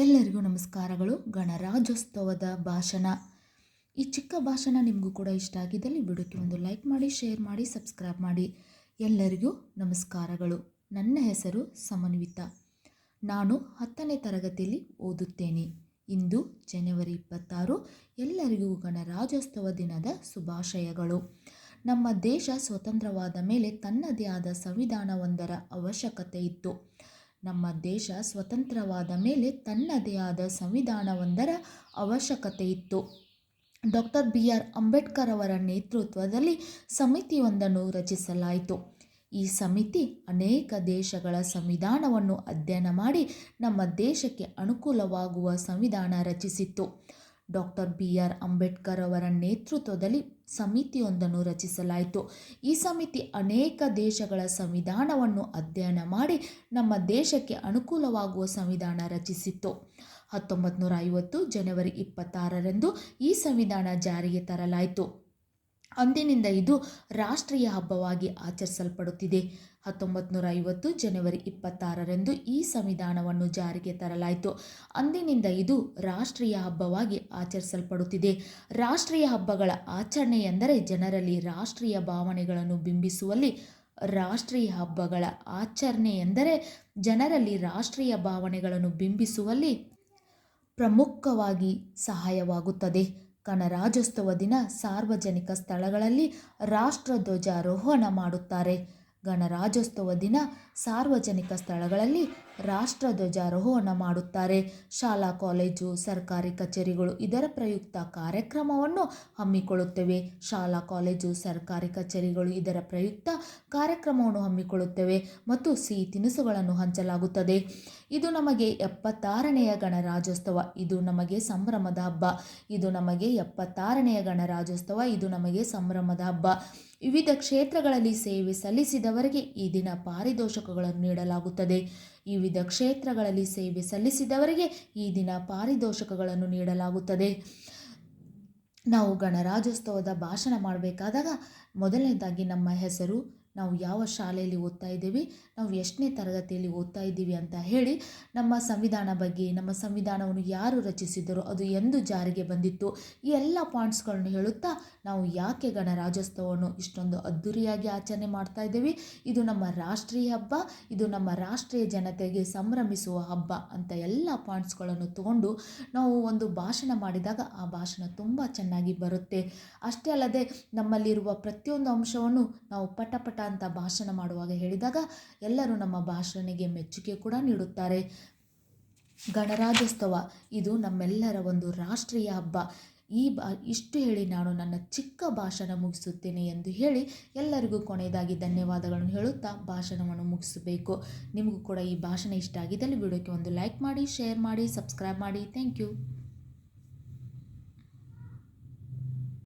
ಎಲ್ಲರಿಗೂ ನಮಸ್ಕಾರಗಳು. ಗಣರಾಜ್ಯೋತ್ಸವದ ಭಾಷಣ. ಈ ಚಿಕ್ಕ ಭಾಷಣ ನಿಮಗೂ ಕೂಡ ಇಷ್ಟ ಆಗಿದ್ದಲ್ಲಿ ವಿಡಿಯೋಕ್ಕೆ ಒಂದು ಲೈಕ್ ಮಾಡಿ, ಶೇರ್ ಮಾಡಿ, ಸಬ್ಸ್ಕ್ರೈಬ್ ಮಾಡಿ. ಎಲ್ಲರಿಗೂ ನಮಸ್ಕಾರಗಳು. ನನ್ನ ಹೆಸರು ಸಮನ್ವಿತ. ನಾನು ಹತ್ತನೇ ತರಗತಿಯಲ್ಲಿ ಓದುತ್ತೇನೆ. ಇಂದು ಜನವರಿ ಇಪ್ಪತ್ತಾರು. ಎಲ್ಲರಿಗೂ ಗಣರಾಜ್ಯೋತ್ಸವ ದಿನದ ಶುಭಾಶಯಗಳು. ನಮ್ಮ ದೇಶ ಸ್ವತಂತ್ರವಾದ ಮೇಲೆ ತನ್ನದೇ ಆದ ಸಂವಿಧಾನವೊಂದರ ಅವಶ್ಯಕತೆ ಇತ್ತು. ನಮ್ಮ ದೇಶ ಸ್ವತಂತ್ರವಾದ ಮೇಲೆ ತನ್ನದೇ ಆದ ಸಂವಿಧಾನವೊಂದರ ಅವಶ್ಯಕತೆ ಇತ್ತು. Doctor B. ಆರ್. ಅಂಬೇಡ್ಕರ್ ಅವರ ನೇತೃತ್ವದಲ್ಲಿ ಸಮಿತಿಯೊಂದನ್ನು ರಚಿಸಲಾಯಿತು. ಈ ಸಮಿತಿ ಅನೇಕ ದೇಶಗಳ ಸಂವಿಧಾನವನ್ನು ಅಧ್ಯಯನ ಮಾಡಿ ನಮ್ಮ ದೇಶಕ್ಕೆ ಅನುಕೂಲವಾಗುವ ಸಂವಿಧಾನ ರಚಿಸಿತ್ತು. ಡಾಕ್ಟರ್ ಬಿ ಆರ್ ಅಂಬೇಡ್ಕರ್ ಅವರ ನೇತೃತ್ವದಲ್ಲಿ ಸಮಿತಿಯೊಂದನ್ನು ರಚಿಸಲಾಯಿತು. ಈ ಸಮಿತಿ ಅನೇಕ ದೇಶಗಳ ಸಂವಿಧಾನವನ್ನು ಅಧ್ಯಯನ ಮಾಡಿ ನಮ್ಮ ದೇಶಕ್ಕೆ ಅನುಕೂಲವಾಗುವ ಸಂವಿಧಾನ ರಚಿಸಿತ್ತು. ಹತ್ತೊಂಬತ್ತು ನೂರ ಐವತ್ತು ಜನವರಿ ಇಪ್ಪತ್ತಾರರಂದು ಈ ಸಂವಿಧಾನ ಜಾರಿಗೆ ತರಲಾಯಿತು. ಅಂದಿನಿಂದ ಇದು ರಾಷ್ಟ್ರೀಯ ಹಬ್ಬವಾಗಿ ಆಚರಿಸಲ್ಪಡುತ್ತಿದೆ. ಹತ್ತೊಂಬತ್ತು ನೂರ ಐವತ್ತು ಜನವರಿ ಇಪ್ಪತ್ತಾರರಂದು ಈ ಸಂವಿಧಾನವನ್ನು ಜಾರಿಗೆ ತರಲಾಯಿತು. ಅಂದಿನಿಂದ ಇದು ರಾಷ್ಟ್ರೀಯ ಹಬ್ಬವಾಗಿ ಆಚರಿಸಲ್ಪಡುತ್ತಿದೆ. ರಾಷ್ಟ್ರೀಯ ಹಬ್ಬಗಳ ಆಚರಣೆ ಎಂದರೆ ಜನರಲ್ಲಿ ರಾಷ್ಟ್ರೀಯ ಭಾವನೆಗಳನ್ನು ಬಿಂಬಿಸುವಲ್ಲಿ ರಾಷ್ಟ್ರೀಯ ಹಬ್ಬಗಳ ಆಚರಣೆ ಎಂದರೆ ಜನರಲ್ಲಿ ರಾಷ್ಟ್ರೀಯ ಭಾವನೆಗಳನ್ನು ಬಿಂಬಿಸುವಲ್ಲಿ ಪ್ರಮುಖವಾಗಿ ಸಹಾಯವಾಗುತ್ತದೆ. ಗಣರಾಜ್ಯೋತ್ಸವ ದಿನ ಸಾರ್ವಜನಿಕ ಸ್ಥಳಗಳಲ್ಲಿ ರಾಷ್ಟ್ರಧ್ವಜಾರೋಹಣ ಮಾಡುತ್ತಾರೆ. ಗಣರಾಜ್ಯೋತ್ಸವ ದಿನ ಸಾರ್ವಜನಿಕ ಸ್ಥಳಗಳಲ್ಲಿ ರಾಷ್ಟ್ರಧ್ವಜಾರೋಹಣ ಮಾಡುತ್ತಾರೆ. ಶಾಲಾ, ಕಾಲೇಜು, ಸರ್ಕಾರಿ ಕಚೇರಿಗಳು ಇದರ ಪ್ರಯುಕ್ತ ಕಾರ್ಯಕ್ರಮವನ್ನು ಹಮ್ಮಿಕೊಳ್ಳುತ್ತವೆ. ಶಾಲಾ, ಕಾಲೇಜು, ಸರ್ಕಾರಿ ಕಚೇರಿಗಳು ಇದರ ಪ್ರಯುಕ್ತ ಕಾರ್ಯಕ್ರಮವನ್ನು ಹಮ್ಮಿಕೊಳ್ಳುತ್ತವೆ ಮತ್ತು ಸಿಹಿ ತಿನಿಸುಗಳನ್ನು ಹಂಚಲಾಗುತ್ತದೆ. ಇದು ನಮಗೆ ಎಪ್ಪತ್ತಾರನೆಯ ಗಣರಾಜ್ಯೋತ್ಸವ. ಇದು ನಮಗೆ ಸಂಭ್ರಮದ ಹಬ್ಬ. ಇದು ನಮಗೆ ಎಪ್ಪತ್ತಾರನೆಯ ಗಣರಾಜ್ಯೋತ್ಸವ. ಇದು ನಮಗೆ ಸಂಭ್ರಮದ ಹಬ್ಬ. ವಿವಿಧ ಕ್ಷೇತ್ರಗಳಲ್ಲಿ ಸೇವೆ ಸಲ್ಲಿಸಿದವರಿಗೆ ಈ ದಿನ ಪಾರಿತೋಷಕಗಳನ್ನು ನೀಡಲಾಗುತ್ತದೆ. ವಿವಿಧ ಕ್ಷೇತ್ರಗಳಲ್ಲಿ ಸೇವೆ ಸಲ್ಲಿಸಿದವರಿಗೆ ಈ ದಿನ ಪಾರಿತೋಷಕಗಳನ್ನು ನೀಡಲಾಗುತ್ತದೆ. ನಾವು ಗಣರಾಜ್ಯೋತ್ಸವದ ಭಾಷಣ ಮಾಡಬೇಕಾದಾಗ ಮೊದಲನೇದಾಗಿ ನಮ್ಮ ಹೆಸರು ನಾವು ಯಾವ ಶಾಲೆಯಲ್ಲಿ ಓದ್ತಾ ಇದ್ದೀವಿ, ನಾವು ಎಷ್ಟನೇ ತರಗತಿಯಲ್ಲಿ ಓದ್ತಾ ಇದ್ದೀವಿ ಅಂತ ಹೇಳಿ ನಮ್ಮ ಸಂವಿಧಾನ ಬಗ್ಗೆ, ನಮ್ಮ ಸಂವಿಧಾನವನ್ನು ಯಾರು ರಚಿಸಿದರು ಅದು ಎಂದು ಜಾರಿಗೆ ಬಂದಿತ್ತು. ಈ ಎಲ್ಲ ಪಾಯಿಂಟ್ಸ್ಗಳನ್ನು ಹೇಳುತ್ತಾ ನಾವು ಯಾಕೆ ಗಣರಾಜ್ಯೋತ್ಸವವನ್ನು ಇಷ್ಟೊಂದು ಅದ್ಧೂರಿಯಾಗಿ ಆಚರಣೆ ಮಾಡ್ತಾ ಇದ್ದೀವಿ? ಇದು ನಮ್ಮ ರಾಷ್ಟ್ರೀಯ ಹಬ್ಬ, ಇದು ನಮ್ಮ ರಾಷ್ಟ್ರೀಯ ಜನತೆಗೆ ಸಂಭ್ರಮಿಸುವ ಹಬ್ಬ ಅಂತ ಎಲ್ಲ ಪಾಯಿಂಟ್ಸ್ಗಳನ್ನು ತಗೊಂಡು ನಾವು ಒಂದು ಭಾಷಣ ಮಾಡಿದಾಗ ಆ ಭಾಷಣ ತುಂಬ ಚೆನ್ನಾಗಿ ಬರುತ್ತೆ. ಅಷ್ಟೇ ಅಲ್ಲದೆ ನಮ್ಮಲ್ಲಿರುವ ಪ್ರತಿಯೊಂದು ಅಂಶವನ್ನು ನಾವು ಪಟ ಪಟ ಅಂತ ಭಾಷಣ ಮಾಡುವಾಗ ಹೇಳಿದಾಗ ಎಲ್ಲರೂ ನಮ್ಮ ಭಾಷಣೆಗೆ ಮೆಚ್ಚುಗೆ ಕೂಡ ನೀಡುತ್ತಾರೆ. ಗಣರಾಜ್ಯೋತ್ಸವ, ಇದು ನಮ್ಮೆಲ್ಲರ ಒಂದು ರಾಷ್ಟ್ರೀಯ ಹಬ್ಬ. ಈ ಬಾ, ಇಷ್ಟು ಹೇಳಿ ನಾನು ನನ್ನ ಚಿಕ್ಕ ಭಾಷಣ ಮುಗಿಸುತ್ತೇನೆ ಎಂದು ಹೇಳಿ ಎಲ್ಲರಿಗೂ ಕೊನೆಯದಾಗಿ ಧನ್ಯವಾದಗಳನ್ನು ಹೇಳುತ್ತಾ ಭಾಷಣವನ್ನು ಮುಗಿಸಬೇಕು. ನಿಮಗೂ ಕೂಡ ಈ ಭಾಷಣ ಇಷ್ಟ ಆಗಿದ್ದಲ್ಲಿ ವಿಡಿಯೋಕ್ಕೆ ಒಂದು ಲೈಕ್ ಮಾಡಿ, ಶೇರ್ ಮಾಡಿ, ಸಬ್ಸ್ಕ್ರೈಬ್ ಮಾಡಿ. Thank you.